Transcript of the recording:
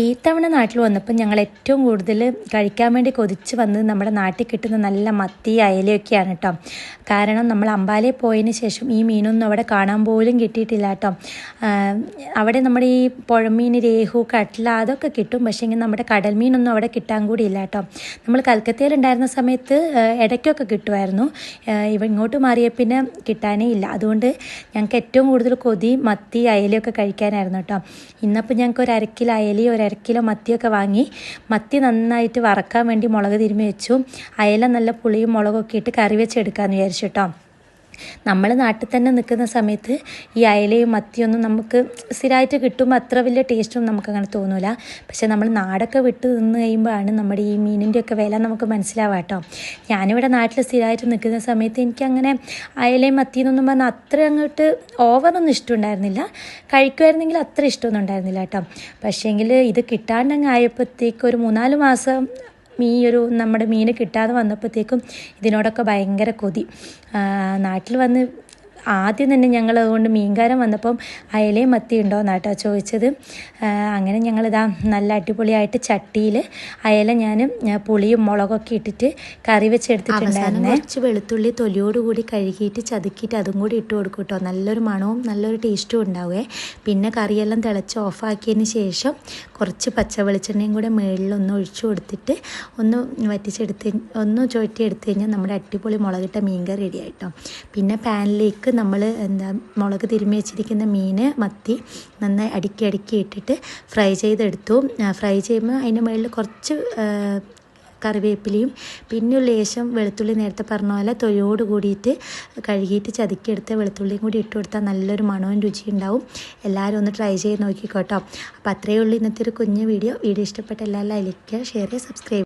ഈ തവണ നാട്ടിൽ വന്നപ്പോൾ ഞങ്ങൾ ഏറ്റവും കൂടുതൽ കഴിക്കാൻ വേണ്ടി കൊതിച്ച് വന്നത് നമ്മുടെ നാട്ടിൽ കിട്ടുന്ന നല്ല മത്തി അയലയൊക്കെയാണ് കേട്ടോ. കാരണം നമ്മൾ അമ്പാലയിൽ പോയതിന് ശേഷം ഈ മീനൊന്നും അവിടെ കാണാൻ പോലും കിട്ടിയിട്ടില്ല കേട്ടോ. അവിടെ നമ്മുടെ ഈ പുഴമീൻ രേഹു കട്ട്ല അതൊക്കെ കിട്ടും. പക്ഷേ എങ്കിൽ നമ്മുടെ കടൽ മീനൊന്നും അവിടെ കിട്ടാൻ കൂടി ഇല്ല കേട്ടോ. നമ്മൾ കൽക്കത്തയിലുണ്ടായിരുന്ന സമയത്ത് ഇടയ്ക്കൊക്കെ കിട്ടുമായിരുന്നു. ഇവ ഇങ്ങോട്ട് മാറിയ പിന്നെ കിട്ടാനേ ഇല്ല. അതുകൊണ്ട് ഞങ്ങൾക്ക് ഏറ്റവും കൂടുതൽ കൊതി മത്തി അയലയൊക്കെ കഴിക്കാനായിരുന്നു കേട്ടോ. ഇന്നപ്പോൾ ഞങ്ങൾക്ക് ഒരു അരക്കിലോ അയലയോ ഒരു അരക്കിലോ മത്തിയൊക്കെ വാങ്ങി മത്തി നന്നായിട്ട് വറക്കാൻ വേണ്ടി മുളക് തിരുമ്മി വെച്ചു. അയല നല്ല പുളിയും മുളകൊക്കെ ഇട്ട് കറി വെച്ചെടുക്കാമെന്ന് വിചാരിച്ചു കേട്ടോ. നമ്മൾ നാട്ടിൽ തന്നെ നിൽക്കുന്ന സമയത്ത് ഈ അയലയും മത്തിയൊന്നും നമുക്ക് സ്ഥിരമായിട്ട് കിട്ടുമ്പോൾ അത്ര വലിയ ടേസ്റ്റൊന്നും നമുക്ക് അങ്ങനെ തോന്നില്ല പക്ഷേ നമ്മൾ നാടൊക്കെ വിട്ട് നിന്ന് കഴിയുമ്പോഴാണ് നമ്മുടെ ഈ മീനിന്റെയൊക്കെ വില നമുക്ക് മനസ്സിലാവുക കേട്ടോ. ഞാനിവിടെ നാട്ടിൽ സ്ഥിരമായിട്ട് നിൽക്കുന്ന സമയത്ത് എനിക്കങ്ങനെ അയലയും മത്തിയെന്നൊന്നും പറഞ്ഞാൽ അത്ര അങ്ങോട്ട് ഓവറൊന്നും ഇഷ്ടമുണ്ടായിരുന്നില്ല. കഴിക്കുമായിരുന്നെങ്കിൽ അത്ര ഇഷ്ടമൊന്നും ഉണ്ടായിരുന്നില്ല കേട്ടോ. പക്ഷേങ്കിൽ ഇത് കിട്ടാണ്ടങ്ങ് ആയപ്പോഴത്തേക്ക് ഒരു മൂന്നാൽ മാസം ഈ ഒരു നമ്മുടെ മീൻ കിട്ടാതെ വന്നപ്പോഴത്തേക്കും ഇതിനോടൊക്കെ ഭയങ്കര കൊതി. നാട്ടിൽ വന്ന് ആദ്യം തന്നെ ഞങ്ങൾ അതുകൊണ്ട് മീൻകാരൻ വന്നപ്പം അയലയും മത്തി ഉണ്ടോ എന്നാട്ടോ ചോദിച്ചത്. അങ്ങനെ ഞങ്ങളിതാ നല്ല അടിപൊളിയായിട്ട് ചട്ടിയിൽ അയല ഞാൻ പുളിയും മുളകൊക്കെ ഇട്ടിട്ട് കറി വെച്ചെടുത്തിട്ടുണ്ടായിരുന്നു. കുറച്ച് വെളുത്തുള്ളി തൊലിയോടുകൂടി കഴുകിയിട്ട് ചതുക്കിയിട്ട് അതും കൂടി ഇട്ട് കൊടുക്കും കേട്ടോ നല്ലൊരു മണവും നല്ലൊരു ടേസ്റ്റും ഉണ്ടാവുകയെ പിന്നെ കറിയെല്ലാം തിളച്ച് ഓഫാക്കിയതിന് ശേഷം കുറച്ച് പച്ച വെളിച്ചെണ്ണയും കൂടെ മേളിൽ ഒന്ന് ഒഴിച്ചു കൊടുത്തിട്ട് ഒന്ന് വറ്റിച്ചെടുത്ത് ഒന്ന് ചുവട്ടി എടുത്തു കഴിഞ്ഞാൽ നമ്മുടെ അടിപൊളി മുളകിട്ട മീൻ കറി റെഡി ആയിട്ടോ. പിന്നെ പാനിലേക്ക് നമ്മൾ എന്താ മുളക് തിരുമ്മി വെച്ചിരിക്കുന്ന മീൻ മത്തി നന്നായി അടുക്കി അടുക്കി ഇട്ടിട്ട് ഫ്രൈ ചെയ്തെടുത്തു. ഫ്രൈ ചെയ്യുമ്പോൾ അതിന്റെ മുകളിൽ കുറച്ച് കറിവേപ്പിലയും പിന്നെ ലേശം വെളുത്തുള്ളി നേരത്തെ പറഞ്ഞ പോലെ തൊലിയോട് കൂടിയിട്ട് കഴുകിയിട്ട് ചതുക്കിയെടുത്ത് വെളുത്തുള്ളിയും കൂടി ഇട്ട് കൊടുത്താൽ നല്ലൊരു മണവും രുചിയും ഉണ്ടാവും. എല്ലാവരും ഒന്ന് ട്രൈ ചെയ്ത് നോക്കിക്കോട്ടോ. അപ്പോൾ അത്രയേ ഉള്ളൂ ഇന്നത്തെ ഒരു കുഞ്ഞ് വീഡിയോ. വീഡിയോ ഇഷ്ടപ്പെട്ട എല്ലാവരും ലൈക്ക് ഷെയർ ചെയ്യുക സബ്സ്ക്രൈബ്